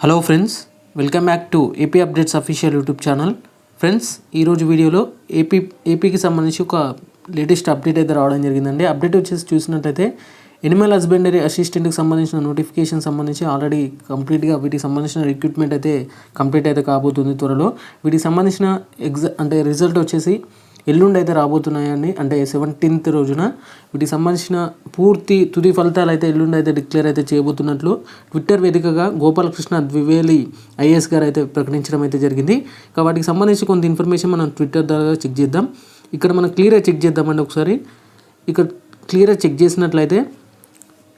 Hello friends welcome back to AP updates official YouTube channel friends ఈరోజు వీడియోలో AP ఏపీకి సంబంధించి ఒక లేటెస్ట్ అప్డేట్ అయితే రావడం జరిగిందండి. అప్డేట్ వచ్చేసి చూసినట్టయితే ఎనిమల్ హస్బెండరీ అసిస్టెంట్కి సంబంధించిన నోటిఫికేషన్ సంబంధించి ఆల్రెడీ కంప్లీట్గా వీటికి సంబంధించిన రిక్రూట్మెంట్ అయితే కంప్లీట్ అయితే కాబోతుంది త్వరలో. వీటికి సంబంధించిన ఎగ్జా అంటే రిజల్ట్ వచ్చేసి ఎల్లుండి అయితే రాబోతున్నాయని అంటే సెవెంటీన్త్ రోజున వీటికి సంబంధించిన పూర్తి తుది ఫలితాలు అయితే ఎల్లుండి అయితే డిక్లేర్ అయితే చేయబోతున్నట్లు ట్విట్టర్ వేదికగా గోపాలకృష్ణ ద్వివేలి ఐఏఎస్ గారు అయితే ప్రకటించడం అయితే జరిగింది. ఇక వాటికి సంబంధించి కొంత ఇన్ఫర్మేషన్ మనం ట్విట్టర్ ద్వారా చెక్ చేద్దాం. ఇక్కడ మనం క్లియర్గా చెక్ చేద్దామండి ఒకసారి. ఇక్కడ క్లియర్గా చెక్ చేసినట్లయితే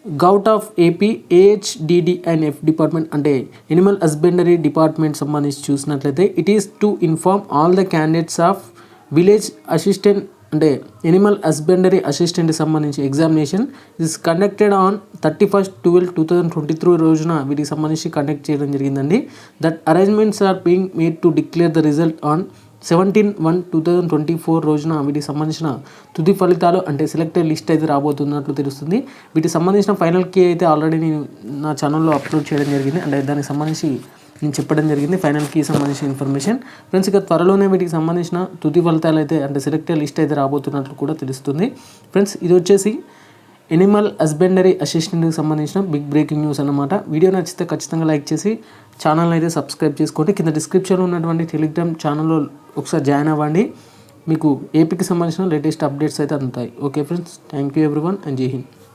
govt of AP AHDD and F department అంటే ఎనిమల్ హస్బెండరీ డిపార్ట్మెంట్ సంబంధించి చూసినట్లయితే it is to inform all the candidates of village assistant అంటే ఎనిమల్ హస్బెండరీ అసిస్టెంట్కి సంబంధించి examination is conducted on thirty first twelve two thousand twenty three రోజున వీటికి సంబంధించి conduct చేయడం జరిగిందండి. That arrangements are being made to declare the result on seventeen one two thousand twenty four రోజున వీటికి సంబంధించిన తుది ఫలితాలు అంటే సెలెక్టెడ్ లిస్ట్ అయితే రాబోతున్నట్లు తెలుస్తుంది. వీటికి సంబంధించిన ఫైనల్ కీ అయితే ఆల్రెడీ నేను నా ఛానల్లో అప్లోడ్ చేయడం జరిగింది. అంటే దానికి సంబంధించి నేను చెప్పడం జరిగింది. ఫైనల్ కీ సంబంధించిన ఇన్ఫర్మేషన్ ఫ్రెండ్స్ ఇక త్వరలోనే వీటికి సంబంధించిన తుది ఫలితాలు అయితే అంటే సెలెక్ట్ లిస్ట్ అయితే రాబోతున్నట్లు కూడా తెలుస్తుంది. ఫ్రెండ్స్ ఇది వచ్చేసి ఎనిమల్ హస్బెండరీ అసిస్టెంట్కి సంబంధించిన బిగ్ బ్రేకింగ్ న్యూస్ అనమాట వీడియో నచ్చితే ఖచ్చితంగా లైక్ చేసి ఛానల్ అయితే సబ్స్క్రైబ్ చేసుకోండి. కింద డిస్క్రిప్షన్లో ఉన్నటువంటి టెలిగ్రామ్ ఛానల్లో ఒకసారి జాయిన్ అవ్వండి. మీకు ఏపీకి సంబంధించిన లేటెస్ట్ అప్డేట్స్ అయితే అందుతాయి. Okay friends thank you everyone and Jai Hind